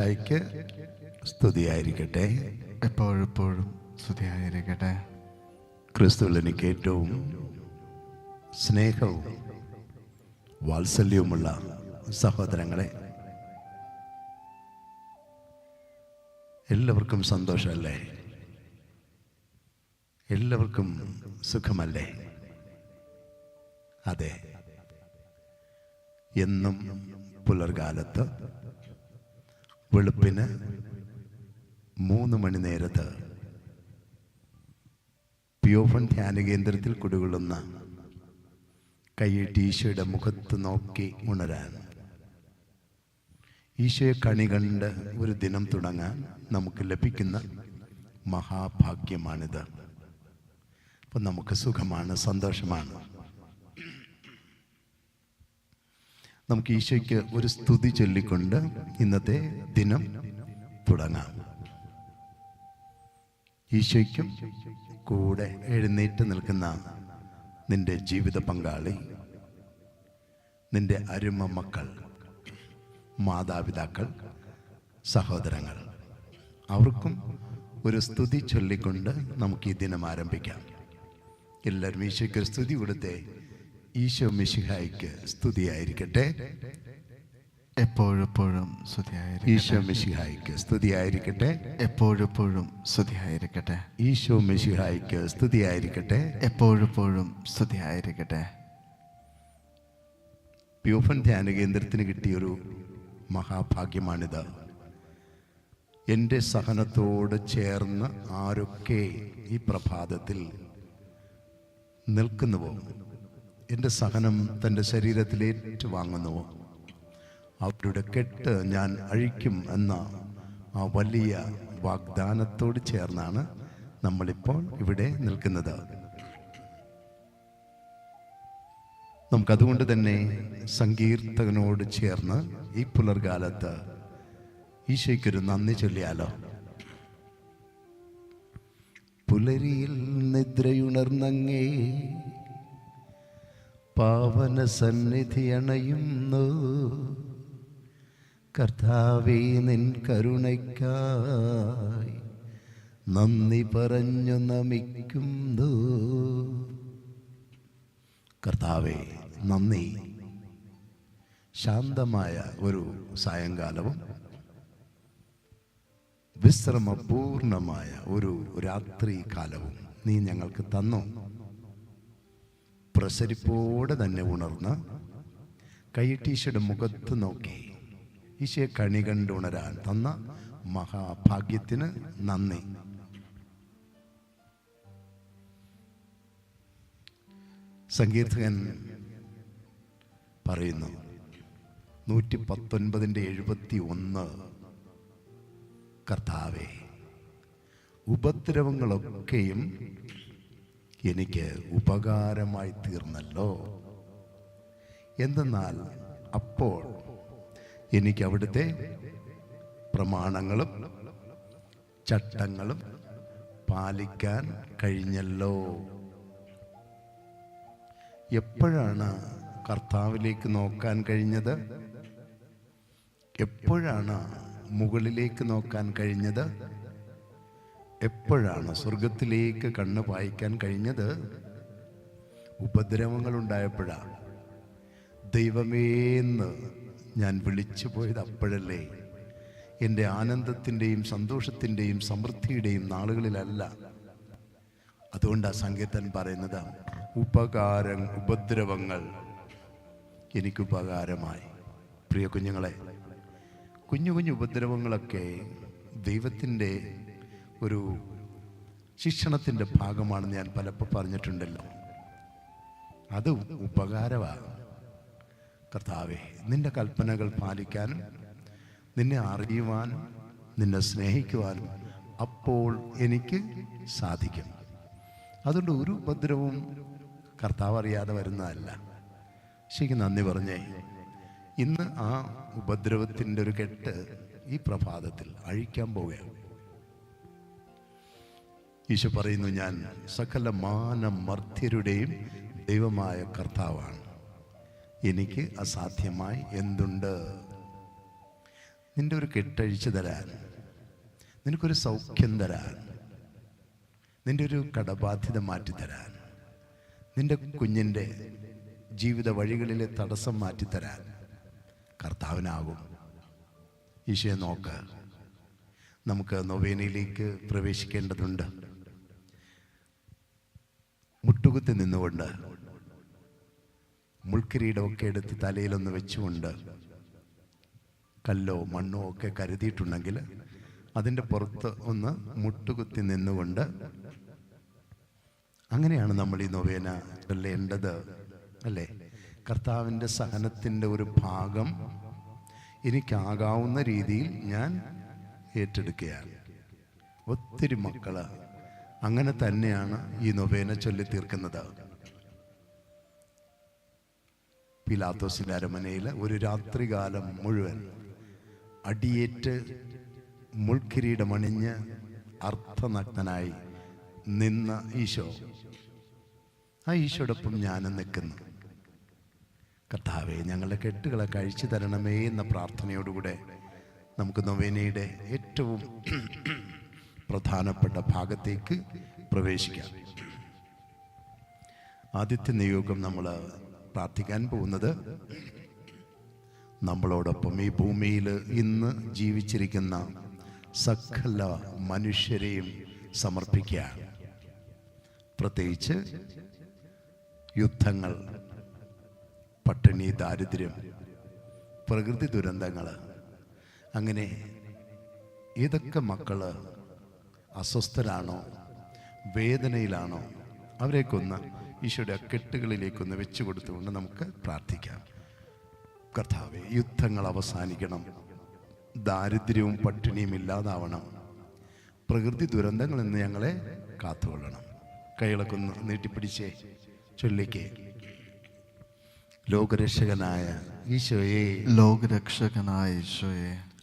യ്ക്ക് സ്തുതിയായിരിക്കട്ടെ. എപ്പോഴെപ്പോഴും സ്തുതിയായിരിക്കട്ടെ. ക്രിസ്തുവിൽ എനിക്ക് ഏറ്റവും സ്നേഹവും വാത്സല്യവുമുള്ള സഹോദരങ്ങളെ എല്ലാവർക്കും സന്തോഷമല്ലേ? എല്ലാവർക്കും സുഖമല്ലേ? അതെ. എന്നും പുലർകാലത്ത് വെളുപ്പിന് മൂന്ന് മണി നേരത്ത് പിയോഫൺ ധ്യാന കേന്ദ്രത്തിൽ കുടികൊള്ളുന്ന കൈയിട്ട് ഈശോയുടെ മുഖത്ത് നോക്കി ഉണരാൻ. ഈശോയെ കണി കണ്ട് ഒരു ദിനം തുടങ്ങാൻ നമുക്ക് ലഭിക്കുന്ന മഹാഭാഗ്യമാണിത്. അപ്പം നമുക്ക് സുഖമാണ് സന്തോഷമാണ്. നമുക്ക് ഈശോയ്ക്ക് ഒരു സ്തുതി ചൊല്ലിക്കൊണ്ട് ഇന്നത്തെ ദിനം തുടങ്ങാം. ഈശോയ്ക്കും കൂടെ എഴുന്നേറ്റ് നിൽക്കുന്ന നിന്റെ ജീവിത പങ്കാളി നിന്റെ അരുമ മക്കൾ മാതാപിതാക്കൾ സഹോദരങ്ങൾ അവർക്കും ഒരു സ്തുതി ചൊല്ലിക്കൊണ്ട് നമുക്ക് ഈ ദിനം ആരംഭിക്കാം. എല്ലാവരും ഈശോയ്ക്ക് സ്തുതി കൊടുത്തേ. ഈശോ മിശിഹായിക്ക് സ്തുതിയായിരിക്കട്ടെ. എപ്പോഴെപ്പോഴും ഈശോ മിശിഹായിക്ക് സ്തുതിയായിരിക്കട്ടെ. എപ്പോഴെപ്പോഴും സ്തുതിയായിരിക്കട്ടെ. ഈശോ മിശിഹായിക്ക് സ്തുതിയായിരിക്കട്ടെ. എപ്പോഴെപ്പോഴും സ്തുതിയായിരിക്കട്ടെ. പ്യൂഫൻ ധ്യാന കേന്ദ്രത്തിന് കിട്ടിയൊരു മഹാഭാഗ്യമാണിത്. എന്റെ സഹനത്തോട് ചേർന്ന് ആരൊക്കെ ഈ പ്രഭാതത്തിൽ നിൽക്കുന്നുവോ? എന്റെ സഹനം തന്റെ ശരീരത്തിൽ ഏറ്റുവാങ്ങുന്നുവോ അവരുടെ കെട്ട് ഞാൻ അഴിക്കും എന്ന ആ വലിയ വാഗ്ദാനത്തോട് ചേർന്നാണ് നമ്മളിപ്പോൾ ഇവിടെ നിൽക്കുന്നത്. നമുക്കതുകൊണ്ട് തന്നെ സങ്കീർത്തകനോട് ചേർന്ന് ഈ പുലർകാലത്ത് ഈശോയ്ക്കൊരു നന്ദി ചൊല്ലിയാലോ. പുലരിയിൽ നിദ്രയുണർന്നങ്ങേ പാവന സന്നിധി അണയുന്നു. കർത്താവേ നിൻ കരുണയ്ക്കായി നന്ദി പറഞ്ഞു നമിക്കുന്നു. കർത്താവേ നന്ദി. ശാന്തമായ ഒരു സായങ്കാലവും വിശ്രമപൂർണമായ ഒരു രാത്രി കാലവും നീ ഞങ്ങൾക്ക് തന്നു. പ്രസരിപ്പോടെ തന്നെ ഉണർന്ന് കൈട്ടീശയുടെ മുഖത്ത് നോക്കി. ഈശയെ കണി കണ്ടുണരാൻ തന്ന മഹാഭാഗ്യത്തിന് നന്ദി. സങ്കീർത്തകൻ പറയുന്നു നൂറ്റി പത്തൊൻപതിന്റെ എഴുപത്തി ഒന്ന് കർത്താവേ ഉപദ്രവങ്ങളൊക്കെയും എനിക്ക് ഉപകാരമായി തീർന്നല്ലോ. എന്തെന്നാൽ അപ്പോൾ എനിക്ക് അവിടുത്തെ പ്രമാണങ്ങളും ചട്ടങ്ങളും പാലിക്കാൻ കഴിഞ്ഞല്ലോ. എപ്പോഴാണ് കർത്താവിലേക്ക് നോക്കാൻ കഴിഞ്ഞത്? എപ്പോഴാണ് മുകളിലേക്ക് നോക്കാൻ കഴിഞ്ഞത്? എപ്പോഴാണ് സ്വർഗത്തിലേക്ക് കണ്ണ് പായിക്കാൻ കഴിഞ്ഞത്? ഉപദ്രവങ്ങൾ ഉണ്ടായപ്പോഴാണ് ദൈവമേന്ന് ഞാൻ വിളിച്ചു പോയത് അപ്പോഴല്ലേ. എന്റെ ആനന്ദത്തിന്റെയും സന്തോഷത്തിന്റെയും സമൃദ്ധിയുടെയും നാളുകളിലല്ല. അതുകൊണ്ടാണ് സങ്കീർത്തൻ പറയുന്നത് ഉപകാരം ഉപദ്രവങ്ങൾ എനിക്ക് ഉപകാരമായി. പ്രിയ കുഞ്ഞുങ്ങളെ കുഞ്ഞു കുഞ്ഞു ഉപദ്രവങ്ങളൊക്കെ ദൈവത്തിന്റെ ഒരു ശിക്ഷണത്തിന്റെ ഭാഗമാണെന്ന് ഞാൻ പലപ്പോൾ പറഞ്ഞിട്ടുണ്ടല്ലോ. അത് ഉപകാരമാണ്. കർത്താവെ നിന്റെ കൽപ്പനകൾ പാലിക്കാനും നിന്നെ അറിയുവാനും നിന്നെ സ്നേഹിക്കുവാനും അപ്പോൾ എനിക്ക് സാധിക്കും. അതുകൊണ്ട് ഒരു ഉപദ്രവവും കർത്താവ് അറിയാതെ വരുന്നതല്ല. ശരിക്കും നന്ദി പറഞ്ഞേ. ഇന്ന് ആ ഉപദ്രവത്തിന്റെ ഒരു കെട്ട് ഈ പ്രഭാതത്തിൽ അഴിക്കാൻ പോവുകയാണ്. ഈശോ പറയുന്നു ഞാൻ സകല മാനമർത്യരുടെയും ദൈവമായ കർത്താവാണ്. എനിക്ക് അസാധ്യമായി എന്തുണ്ട്? നിന്റെ ഒരു കെട്ടഴിച്ച് തരാൻ നിനക്കൊരു സൗഖ്യം തരാൻ നിന്റെ ഒരു കടബാധ്യത മാറ്റിത്തരാൻ നിന്റെ കുഞ്ഞിന്റെ ജീവിത വഴികളിലെ തടസ്സം മാറ്റിത്തരാൻ കർത്താവിനാകും. ഈശോയെ നോക്ക് നമുക്ക് നൊവേനയിലേക്ക് പ്രവേശിക്കേണ്ടതുണ്ട്. മുട്ടുകുത്തി നിന്നുകൊണ്ട് മുൾക്കിരീടമൊക്കെ എടുത്ത് തലയിലൊന്ന് വെച്ചുകൊണ്ട് കല്ലോ മണ്ണോ ഒക്കെ കരുതിയിട്ടുണ്ടെങ്കിൽ അതിന്റെ പുറത്ത് ഒന്ന് മുട്ടുകുത്തി നിന്നുകൊണ്ട് അങ്ങനെയാണ് നമ്മൾ ഈ നൊവേന ചൊല്ലേണ്ടത് അല്ലേ? കർത്താവിന്റെ സഹനത്തിന്റെ ഒരു ഭാഗം എനിക്കാകാവുന്ന രീതിയിൽ ഞാൻ ഏറ്റെടുക്കുകയാണ്. ഒത്തിരി മക്കൾ അങ്ങനെ തന്നെയാണ് ഈ നൊവേന ചൊല്ലി തീർക്കുന്നത്. പിലാത്തോസിന്റെ അരമനയിൽ ഒരു രാത്രികാലം മുഴുവൻ അടിയേറ്റ് മുൾക്കിരീടമണിഞ്ഞ് അർത്ഥനഗ്നനായി നിന്ന ഈശോ. ആ ഈശോടൊപ്പം ഞാനും നിൽക്കുന്നു. കർത്താവെ ഞങ്ങളുടെ കെട്ടുകളെ കഴിച്ചു തരണമേ എന്ന പ്രാർത്ഥനയോടുകൂടെ നമുക്ക് നൊവേനയുടെ ഏറ്റവും പ്രധാനപ്പെട്ട ഭാഗത്തേക്ക് പ്രവേശിക്കാം. ആദ്യത്തെ നിയോഗം നമ്മൾ പ്രാർത്ഥിക്കാൻ പോകുന്നത് നമ്മളോടൊപ്പം ഈ ഭൂമിയിൽ ഇന്ന് ജീവിച്ചിരിക്കുന്ന സകല മനുഷ്യരെയും സമർപ്പിക്കുക പ്രത്യേകിച്ച് യുദ്ധങ്ങൾ പട്ടിണി ദാരിദ്ര്യം പ്രകൃതി ദുരന്തങ്ങൾ അങ്ങനെ ഏതൊക്കെ മക്കൾ അസ്വസ്ഥരാണോ? വേദനയിലാണോ? അവരെക്കൊന്ന് ഈശോയുടെ കെട്ടുകളിലേക്കൊന്ന് വെച്ചു കൊടുത്തുകൊണ്ട് നമുക്ക് പ്രാർത്ഥിക്കാം. കർത്താവെ യുദ്ധങ്ങൾ അവസാനിക്കണം. ദാരിദ്ര്യവും പട്ടിണിയും ഇല്ലാതാവണം. പ്രകൃതി ദുരന്തങ്ങളിൽ നിന്ന് ഞങ്ങളെ കാത്തുകൊള്ളണം. കൈകളൊക്കെ ഒന്ന് നീട്ടിപ്പിടിച്ചേ ചൊല്ലിക്കേ. ലോകരക്ഷകനായ ഈശോയെ. ലോകരക്ഷകനായ ഈശോയെ.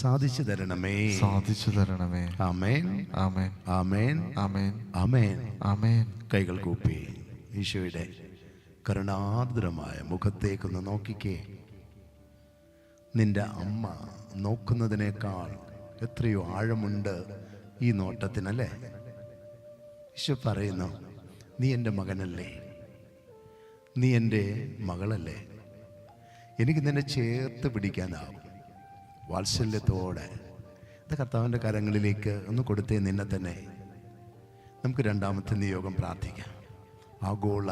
സാധിച്ചു തരണമേ. സാധിച്ചു തരണമേ. ആമേൻ. ആമേൻ. ആമേൻ. ആമേൻ. ആമേൻ. ആമേൻ. കൈകൾ കൂപ്പി. ഈശോയുടെ കരുണാർദ്രമായ മുഖത്തേക്കൊന്ന് നോക്കിക്കേ. നിന്റെ അമ്മ നോക്കുന്നതിനേക്കാൾ എത്രയോ ആഴമുണ്ട് ഈ നോട്ടത്തിനല്ലേ? ഈശോ പറയുന്നു നീ എന്റെ മകനല്ലേ. നീ എന്റെ മകളല്ലേ. എനിക്ക് നിന്നെ ചേർത്ത് പിടിക്കാനാവും. വാത്സല്യത്തോടെ. ഇത് കർത്താവിന്റെ കരങ്ങളിലേക്ക് ഒന്ന് കൊടുത്തേ നിന്നെ തന്നെ. നമുക്ക് രണ്ടാമത്തെ നിയോഗം പ്രാർത്ഥിക്കാം. ആഗോള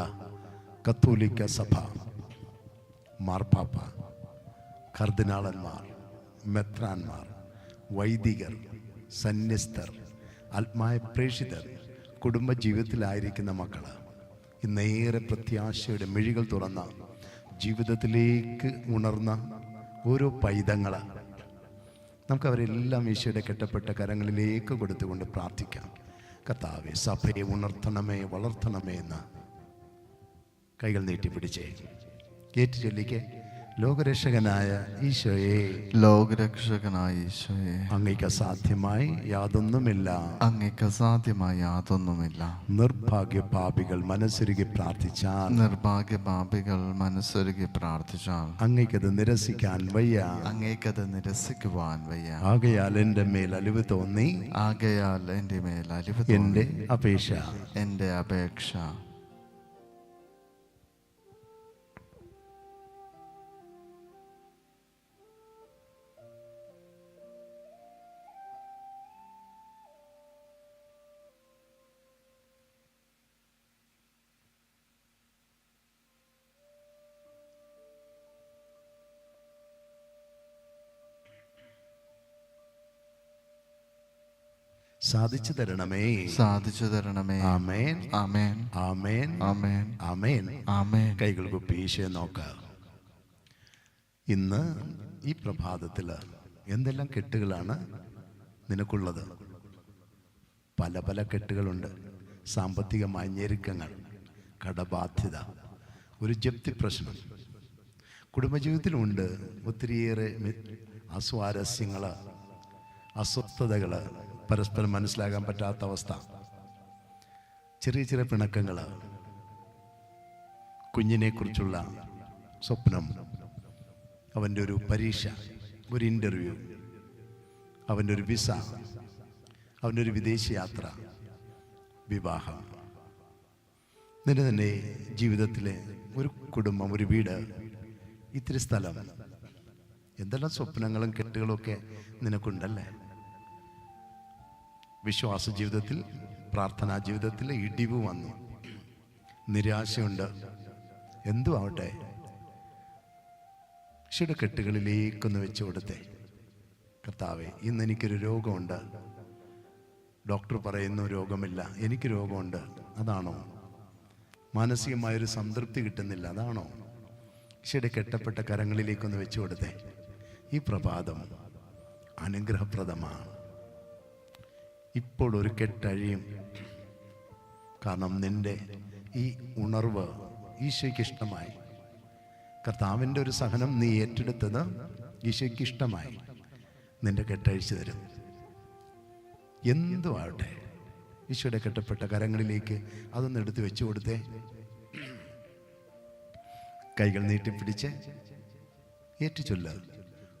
കത്തോലിക്ക സഭ മാർപ്പാപ്പ കർദിനാളന്മാർ മെത്രാന്മാർ വൈദികർ സന്യസ്തർ ആത്മായ പ്രേഷിതർ കുടുംബ കുടുംബജീവിതത്തിലായിരിക്കുന്ന മക്കൾ ഇന്നേറെ പ്രത്യാശയുടെ മിഴികൾ തുറന്ന ജീവിതത്തിലേക്ക് ഉണർന്ന ഓരോ പൈതങ്ങൾ നമുക്ക് അവരെല്ലാം ഈശോയുടെ കെട്ടപ്പെട്ട കരങ്ങളിലേക്ക് കൊടുത്തുകൊണ്ട് പ്രാർത്ഥിക്കാം. കർത്താവെ സഭയെ ഉണർത്തണമേ വളർത്തണമേ എന്ന് കൈകൾ നീട്ടിപ്പിടിച്ചേ ഏറ്റു ചൊല്ലിക്കെ. ലോകരക്ഷകനായ ഈശോയെ. ലോകരക്ഷകനായ ഈശോയെ. അങ്ങയ്ക്ക് അസാധ്യമായി യാതൊന്നുമില്ല. അങ്ങേക്ക് സാധ്യമായി യാതൊന്നുമില്ല. നിർഭാഗ്യ പാപികൾ മനസ്സൊരുകി പ്രാർത്ഥിച്ചാൽ. നിർഭാഗ്യ പാപികൾ മനസ്സൊരുകി പ്രാർത്ഥിച്ചാൽ. അങ്ങയ്ക്കത് നിരസിക്കാൻ വയ്യ. അങ്ങേക്കത് നിരസിക്കുവാൻ വയ്യ. ആകയാൽ എന്റെ മേൽ അലിവ് തോന്നി. ആകയാൽ എന്റെ മേൽ അലിവ് എന്റെ അപേക്ഷ. എന്റെ അപേക്ഷ. സാധിച്ചു തരണമേ. സാധിച്ചു തരണമേ. ആമേൻ. ആമേൻ. ആമേൻ. ആമേൻ. ആമേൻ. ആമേൻ. കൈകൾ കുപ്പീശയെ നോക്ക. ഇന്ന് ഈ പ്രഭാതത്തിൽ എന്തെല്ലാം കെട്ടുകളാണ് നിനക്കുള്ളത്? പല പല കെട്ടുകളുണ്ട്. സാമ്പത്തിക മഞ്ഞരുക്കങ്ങൾ കടബാധ്യത ഒരു ജപ്തി പ്രശ്നം. കുടുംബജീവിതത്തിലുണ്ട് ഒത്തിരിയേറെ അസ്വാരസ്യങ്ങൾ അസ്വസ്ഥതകൾ പരസ്പരം മനസ്സിലാകാൻ പറ്റാത്ത അവസ്ഥ. ചെറിയ ചെറിയ പിണക്കങ്ങൾ കുഞ്ഞിനെക്കുറിച്ചുള്ള സ്വപ്നം അവന്റെ ഒരു പരീക്ഷ ഒരു ഇന്റർവ്യൂ അവന്റെ ഒരു വിസ അവന്റെ ഒരു വിദേശ യാത്ര വിവാഹം. നിന്റെ തന്നെ ജീവിതത്തിലെ ഒരു കുടുംബം ഒരു വീട് ഇത്തിരി സ്ഥലം എന്തെല്ലാം സ്വപ്നങ്ങളും കെട്ടുകളും ഒക്കെ നിനക്കുണ്ടല്ലേ? വിശ്വാസ ജീവിതത്തിൽ പ്രാർത്ഥനാ ജീവിതത്തിൽ ഇടിവ് വന്നു. നിരാശയുണ്ട്. എന്തു ആവട്ടെ കെട്ടുകളിലേക്കൊന്ന് വെച്ച് കൊടുത്തേ. കർത്താവെ ഇന്ന് എനിക്കൊരു രോഗമുണ്ട്. ഡോക്ടർ പറയുന്നു രോഗമില്ല. എനിക്ക് രോഗമുണ്ട്. അതാണോ? മാനസികമായൊരു സംതൃപ്തി കിട്ടുന്നില്ല. അതാണോ? ഷിയുടെ കെട്ടപ്പെട്ട കരങ്ങളിലേക്കൊന്ന് വെച്ചു കൊടുത്തേ. ഈ പ്രഭാതം അനുഗ്രഹപ്രദമാണ്. ഇപ്പോൾ ഒരു കെട്ടഴിയും. കാരണം നിന്റെ ഈ ഉണർവ് ഈശോയ്ക്ക് ഇഷ്ടമായി. കർത്താവിന്റെ ഒരു സഹനം നീ ഏറ്റെടുത്തത് ഈശോയ്ക്ക് ഇഷ്ടമായി. നിന്റെ കെട്ടഴിച്ചു തരും. എന്തു ആവട്ടെ ഈശോയുടെ കെട്ടപ്പെട്ട കരങ്ങളിലേക്ക് അതൊന്ന് എടുത്ത് വെച്ചു കൊടുത്തേ. കൈകൾ നീട്ടിപ്പിടിച്ച് ഏറ്റുചൊല്ല.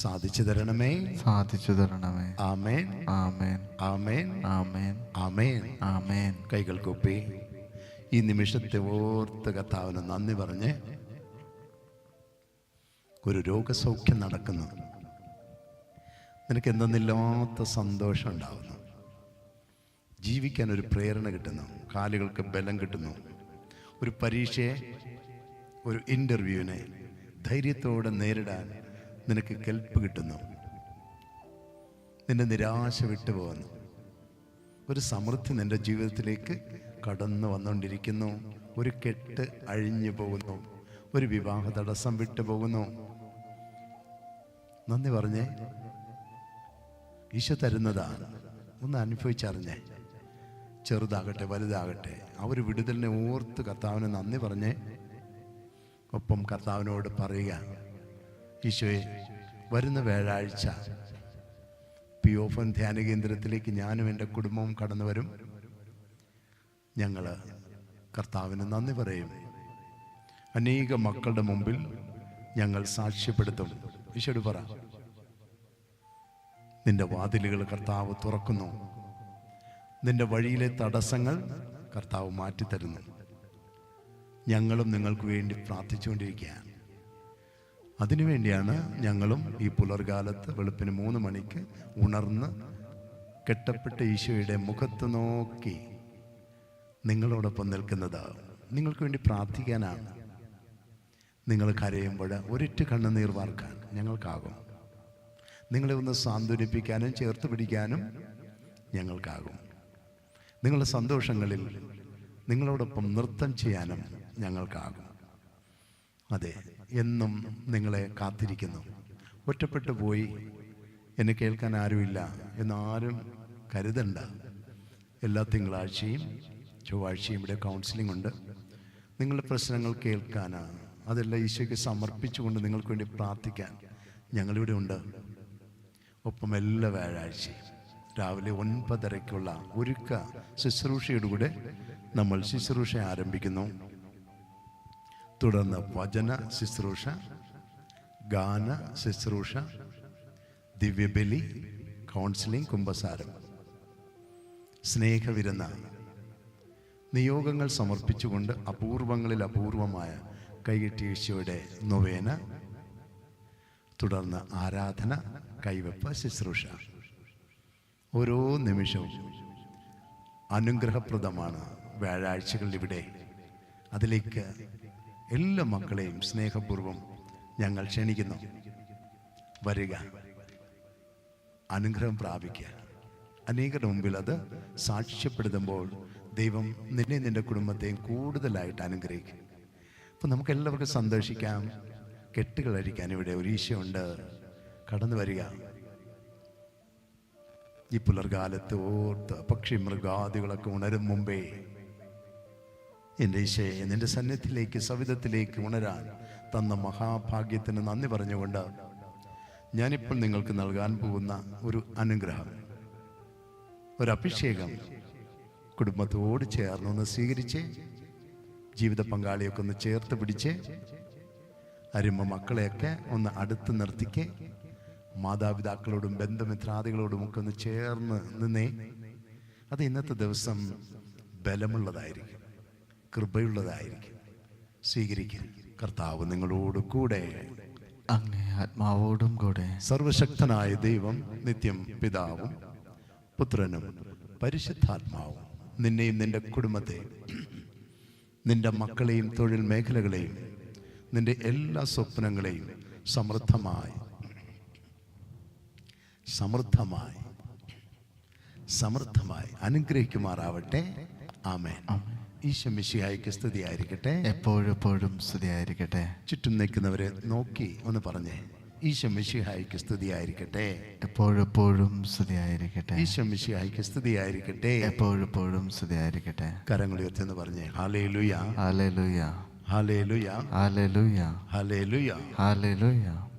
സാധിച്ചു തരണമേ. സാധിച്ചു തരണമേ. ആമേൻ. ആമേൻ. ആമേൻ. ആമേൻ. ആമേൻ. ആമേൻ. കൈകൾ കൂപ്പി. ഈ നിമിഷത്തെ ഓർത്ത് കർത്താവിന് നന്ദി പറഞ്ഞ് ഒരു രോഗസൗഖ്യം നടക്കുന്നു. നിനക്ക് എന്തെന്നില്ലാത്ത സന്തോഷം ഉണ്ടാവുന്നു. ജീവിക്കാൻ ഒരു പ്രേരണ കിട്ടുന്നു. കാലുകൾക്ക് ബലം കിട്ടുന്നു. ഒരു പരീക്ഷയെ ഒരു ഇന്റർവ്യൂവിനെ ധൈര്യത്തോടെ നേരിടാൻ നിനക്ക് കെൽപ്പ് കിട്ടുന്നു. നിന്റെ നിരാശ വിട്ടുപോകുന്നു ഒരു സമൃദ്ധി നിന്റെ ജീവിതത്തിലേക്ക് കടന്നു വന്നുകൊണ്ടിരിക്കുന്നു. ഒരു കെട്ട് അഴിഞ്ഞു പോകുന്നു. ഒരു വിവാഹ തടസ്സം വിട്ടു പോകുന്നു. നന്ദി പറഞ്ഞേ. ഈശോ തരുന്നതാണ് ഒന്ന് അനുഭവിച്ചറിഞ്ഞേ. ചെറുതാകട്ടെ വലുതാകട്ടെ. ആ ഒരു വിടുതലിനെ ഓർത്ത് കർത്താവിന് നന്ദി പറഞ്ഞേ. ഒപ്പം കർത്താവിനോട് പറയുക. ഈശോയെ വരുന്ന വ്യാഴാഴ്ച പി ഓഫൻ ധ്യാന കേന്ദ്രത്തിലേക്ക് ഞാനും എന്റെ കുടുംബവും കടന്നു വരും. ഞങ്ങൾ കർത്താവിന് നന്ദി പറയും. അനേക മക്കളുടെ മുമ്പിൽ ഞങ്ങൾ സാക്ഷ്യപ്പെടുത്തും. ഈശോട് പറ. നിന്റെ വാതിലുകൾ കർത്താവ് തുറക്കുന്നു. നിന്റെ വഴിയിലെ തടസ്സങ്ങൾ കർത്താവ് മാറ്റിത്തരുന്നു. ഞങ്ങളും നിങ്ങൾക്ക് വേണ്ടി പ്രാർത്ഥിച്ചുകൊണ്ടിരിക്കുകയാണ്. അതിനുവേണ്ടിയാണ് ഞങ്ങളും ഈ പുലർകാലത്ത് വെളുപ്പിന് മൂന്ന് മണിക്ക് ഉണർന്ന് കെട്ടപ്പെട്ട ഈശോയുടെ മുഖത്ത് നോക്കി നിങ്ങളോടൊപ്പം നിൽക്കുന്നത്. നിങ്ങൾക്ക് വേണ്ടി പ്രാർത്ഥിക്കാനാണ്. നിങ്ങൾ കരയുമ്പോൾ ഒരിറ്റ് കണ്ണുനീർ വാർക്കാൻ ഞങ്ങൾക്കാകും. നിങ്ങളെ ഒന്ന് സാന്ത്വനിപ്പിക്കാനും ചേർത്ത് പിടിക്കാനും ഞങ്ങൾക്കാകും. നിങ്ങളുടെ സന്തോഷങ്ങളിൽ നിങ്ങളോടൊപ്പം നൃത്തം ചെയ്യാനും ഞങ്ങൾക്കാകും. അതെ എന്നും നിങ്ങളെ കാത്തിരിക്കുന്നു. ഒറ്റപ്പെട്ടു പോയി. എന്നെ കേൾക്കാൻ ആരുമില്ല എന്നാരും കരുതണ്ട. എല്ലാ തിങ്കളാഴ്ചയും ചൊവ്വാഴ്ചയും ഇവിടെ കൗൺസിലിംഗ് ഉണ്ട്. നിങ്ങളുടെ പ്രശ്നങ്ങൾ കേൾക്കാനാണ് അതെല്ലാം ഈശോയ്ക്ക് സമർപ്പിച്ചുകൊണ്ട് നിങ്ങൾക്ക് വേണ്ടി പ്രാർത്ഥിക്കാൻ ഞങ്ങളിവിടെ ഉണ്ട്. ഒപ്പം എല്ലാ വ്യാഴാഴ്ചയും രാവിലെ ഒൻപതരയ്ക്കുള്ള ഒരുക്ക ശുശ്രൂഷയുടെ കൂടെ നമ്മൾ ശുശ്രൂഷ ആരംഭിക്കുന്നു. തുടർന്ന് വചന ശുശ്രൂഷ ഗാന ശുശ്രൂഷ ദിവ്യബലി കൗൺസിലിംഗ് കുംഭസാരം. സ്നേഹവിരുന്ന നിയോഗങ്ങൾ സമർപ്പിച്ചുകൊണ്ട് അപൂർവങ്ങളിൽ അപൂർവമായ കൈകെട്ടിയഴ്ചയുടെ നൊവേന തുടർന്ന് ആരാധന കൈവെപ്പ് ശുശ്രൂഷ. ഓരോ നിമിഷവും അനുഗ്രഹപ്രദമാണ് വ്യാഴാഴ്ചകളിവിടെ. അതിലേക്ക് എല്ലാ മക്കളെയും സ്നേഹപൂർവം ഞങ്ങൾ ക്ഷണിക്കുന്നു. വരിക. അനുഗ്രഹം പ്രാപിക്കുക. അനേകരുടെ മുമ്പിൽ അത് സാക്ഷ്യപ്പെടുത്തുമ്പോൾ ദൈവം നിന്നെ നിന്റെ കുടുംബത്തെയും കൂടുതലായിട്ട് അനുഗ്രഹിക്കും. അപ്പം നമുക്ക് എല്ലാവർക്കും സന്തോഷിക്കാം കെട്ടുകളഴിക്കാൻ ഇവിടെ ഒരു ഈശയുണ്ട്. കടന്നു വരിക. ഈ പുലർകാലത്ത് ഓർത്ത് പക്ഷി മൃഗാദികളൊക്കെ ഉണരും മുമ്പേ എന്റെ ഈശയെ നിന്റെ സന്നിധിയിലേക്ക് സവിധത്തിലേക്ക് ഉണരാൻ തന്ന മഹാഭാഗ്യത്തിന് നന്ദി പറഞ്ഞുകൊണ്ട് ഞാനിപ്പോൾ നിങ്ങൾക്ക് നൽകാൻ പോകുന്ന ഒരു അനുഗ്രഹം ഒരു അഭിഷേകം. കുടുംബത്തോട് ചേർന്നൊന്ന് സ്വീകരിച്ച് ജീവിത പങ്കാളിയൊക്കെ ഒന്ന് ചേർത്ത് പിടിച്ച് അരുമ മക്കളെയൊക്കെ ഒന്ന് അടുത്ത് നിർത്തിക്ക് മാതാപിതാക്കളോടും ബന്ധമിത്രാദികളോടും ഒക്കെ ഒന്ന് ചേർന്ന് നിന്നേ അത് ഇന്നത്തെ ദിവസം ബലമുള്ളതായിരിക്കും. കൃപയുള്ളതായിരിക്കും. സ്വീകരിക്കുക കർത്താവ് നിങ്ങളോട് കൂടെ. അങ്ങേ ആത്മാവോടും കൂടെ. സർവശക്തനായ ദൈവം നിത്യം പിതാവും പുത്രനും പരിശുദ്ധാത്മാവും നിന്നെയും നിന്റെ കുടുംബത്തെ നിന്റെ മക്കളെയും തൊഴിൽ മേഖലകളെയും നിന്റെ എല്ലാ സ്വപ്നങ്ങളെയും സമൃദ്ധമായി സമൃദ്ധമായി സമൃദ്ധമായി അനുഗ്രഹിക്കുമാറാവട്ടെ. ആമേ ഈശോ മിശിഹായിക്ക് സ്തുതിയായിരിക്കട്ടെ. എപ്പോഴും സ്തുതിയായിരിക്കട്ടെ. ചുറ്റും നിൽക്കുന്നവരെ നോക്കി ഒന്ന് പറഞ്ഞേ. ഈശോ സ്തുതിയായിരിക്കട്ടെ. എപ്പോഴും എപ്പോഴും സ്തുതിയായിരിക്കട്ടെ. ഈശോ സ്തുതിയായിരിക്കട്ടെ. എപ്പോഴും എപ്പോഴും സ്തുതിയായിരിക്കട്ടെ. കരങ്ങൾ ഉയർത്തിയെന്ന് പറഞ്ഞേ. ഹാലേ ലുയ ഹാലലുയ ഹാലേ ലുയ ഹാലലുയ ഹാലേ ലുയ ഹാലലുയ